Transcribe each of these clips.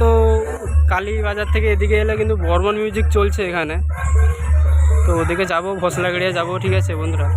তো কালীবাজার থেকে এদিকে এলে কিন্তু বর্মন মিউজিক চলছে এখানে। তো ওদিকে যাব ভসলাগড়িয়া যাব, ঠিক আছে বন্ধুরা?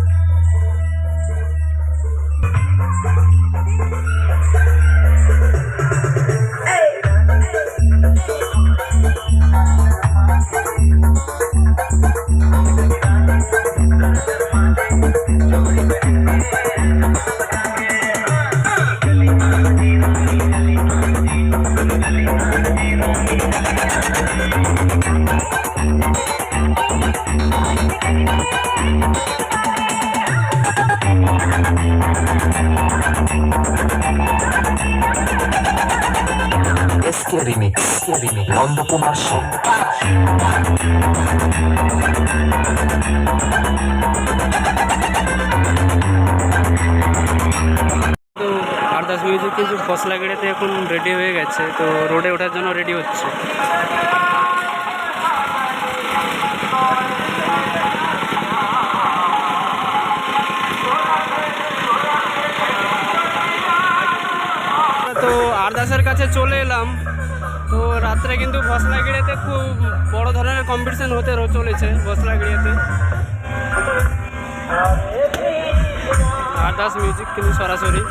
Remix remix Nandakumar Sen Ardas music কিন্তু ফসলাগড়িয়াতে এখন রেডি হয়ে গেছে, তো রোডে ওঠার জন্য রেডি হচ্ছে। তো আরদাসের কাছে চলে এলাম। তো রাত্রে কিন্তু ফসলাগড়িয়াতে খুব বড় ধরনের কম্পিটিশন হতে চলেছে ভসলাগিড়িয়াতে আর দাস মিউজিক কিন্তু সরাসরি।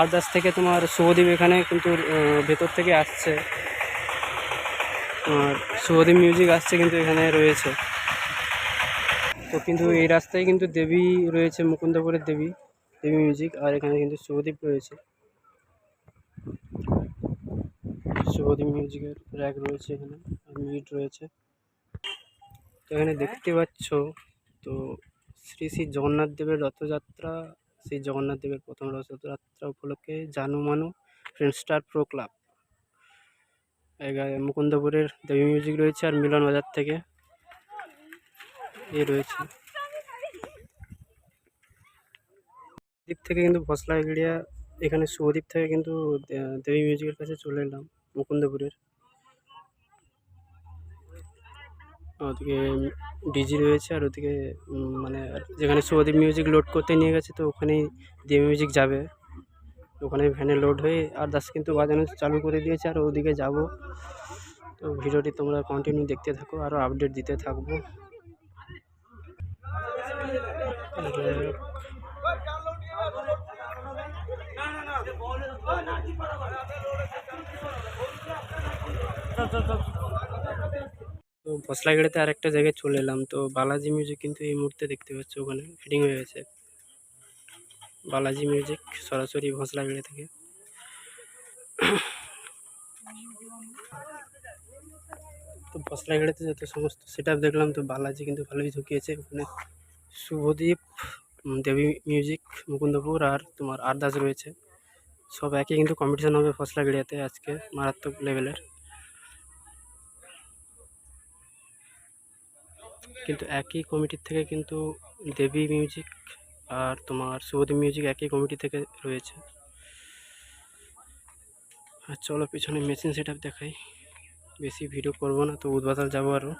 আরদাস থেকে তোমার শুভদীপ এখানে কিন্তু ভেতর থেকে আসছে। তোমার শুভদীপ মিউজিক আসছে কিন্তু এখানে রয়েছে। তো কিন্তু এই রাস্তায় কিন্তু দেবী রয়েছে, মুকুন্দপুরের দেবী দেবী মিউজিক আর এখানে কিন্তু শুভদীপ রয়েছে। শুভদীপ মিউজিকের র্যাক রয়েছে এখানে, আর মিট রয়েছে। তো এখানে দেখতে পাচ্ছ, তো শ্রী শ্রী জগন্নাথ দেবের রথযাত্রা শ্রী জগন্নাথ দেবের প্রথম রথযাত্রা উপলক্ষে Janu Manu friend star pro club মুকুন্দপুরের Devi music রয়েছে আর মিলন বাজার থেকে এ রয়েছে। দ্বীপ থেকে কিন্তু ভসলা এগড়িয়া এখানে শুভদ্বীপ থেকে কিন্তু দেবী মিউজিকের কাছে চলে এলাম মুকুন্দপুরের। ওদিকে ডিজি রয়েছে আর ওদিকে মানে যেখানে শুভদীপ মিউজিক লোড করতে নিয়ে গেছে তো ওখানেই দেবী মিউজিক যাবে। ওখানে ভ্যানে লোড হয়ে আর দাস কিন্তু বাজানো চালু করে দিয়েছে আর ওদিকে যাব। তো ভিডিওটি তোমরা কন্টিনিউ দেখতে থাকো আরও আপডেট দিতে থাকব। ভসলাগড়িতে আর একটা জায়গায় চলে এলাম। তো বালাজি মিউজিক কিন্তু এই মুহূর্তে দেখতে পাচ্ছ ওখানে ফিটিং হয়ে গেছে। বালাজি মিউজিক সরাসরি ভসলাগড়ি থেকে। তো ভসলাগড়িতে যত সমস্ত সেট দেখলাম, তো বালাজি কিন্তু ভালোই ঢুকিয়েছে ওখানে শুভদীপ দেবী মিউজিক মুকুন্দপুর আর তোমার আরদাস রয়েছে। সব একই কিন্তু কম্পিটিশন হবে ফসলাগড়িয়াতে আজকে, মারাত্মক লেভেলের কিন্তু একই কমিটির থেকে কিন্তু দেবী মিউজিক আর তোমার শুভদীপ মিউজিক একই কমিটি থেকে রয়েছে। আর চলো পিছনে মেশিন সেট দেখাই। বেশি ভিডিও করব না তো উদ্বাতাল যাব আরও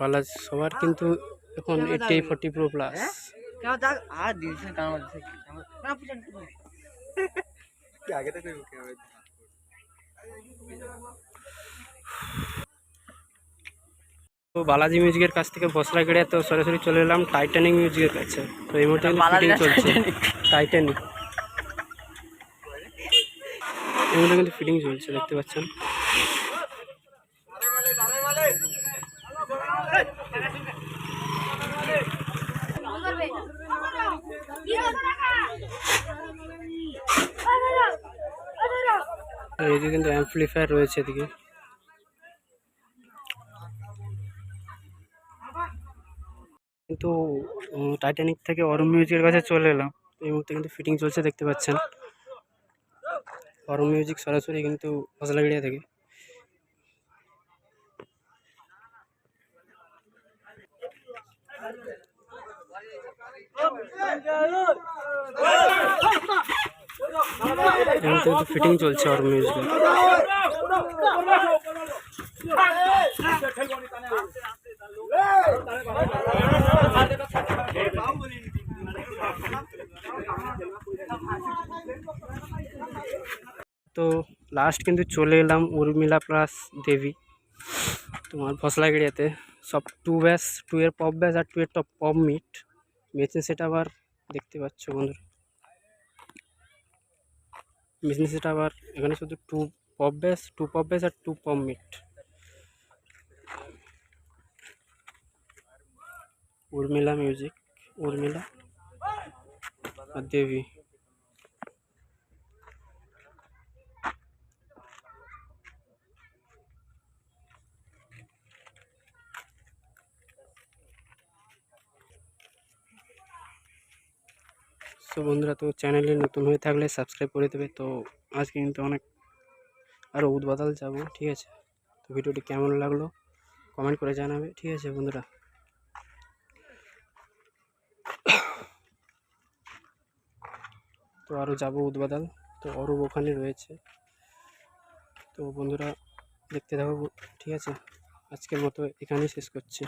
বালাজ সবার কিন্তু এখন এইটি ফোর্টি প্রো প্লাস আর তো বালাজি মিউজিকের কাছ থেকে বসরা গেড়ে তো সরাসরি চলে এলাম টাইটানিক মিউজিকের কাছে। তো এই মুহূর্তে ফিটিং চলছে। টাইটানিক। এই মুহূর্তে কিন্তু ফিটিং চলছে দেখতে পাচ্ছেন। আর এদিকে কিন্তু অ্যাম্পলিফায়ার রয়েছে এদিকে। কিন্তু উম, টাইটানিক থেকে অরুণ মিউজিকের কাছে চলে এলাম এই মুহূর্তে কিন্তু ফিটিং চলছে দেখতে পাচ্ছেন অরুণ মিউজিক সরাসরি কিন্তু ফসলাগড়িয়া থেকে এই মুহূর্তে কিন্তু ফিটিং চলছে অরুণ মিউজিকের তো লাস্ট কিন্তু চলে এলাম উর্মিলা প্লাস দেবী। তোমার ফসলাগড়িয়াতে সব টু ব্যাস টু এর পপ ব্যাস আর টু এর top pop meet machine set আবার দেখতে পাচ্ছ বন্ধুরা। মেশিন সেট আবার এখানে শুধু two pop bass two pop bass আর two pop meet Urmila music Urmila আর সো বন্ধুরা তো চ্যানেলে নতুন হয়ে থাকলে সাবস্ক্রাইব করে দেবে। তো আজকে কিন্তু অনেক আরও উদ্বাদাল যাব, ঠিক আছে? তো ভিডিওটি কেমন লাগল কমেন্ট করে জানাবে, ঠিক আছে বন্ধুরা? তো আরও যাব উদ্বাদাল তো অরূপ ওখানে রয়েছে। তো বন্ধুরা দেখতে থাকো, ঠিক আছে? আজকের মতো এখানেই শেষ করছি।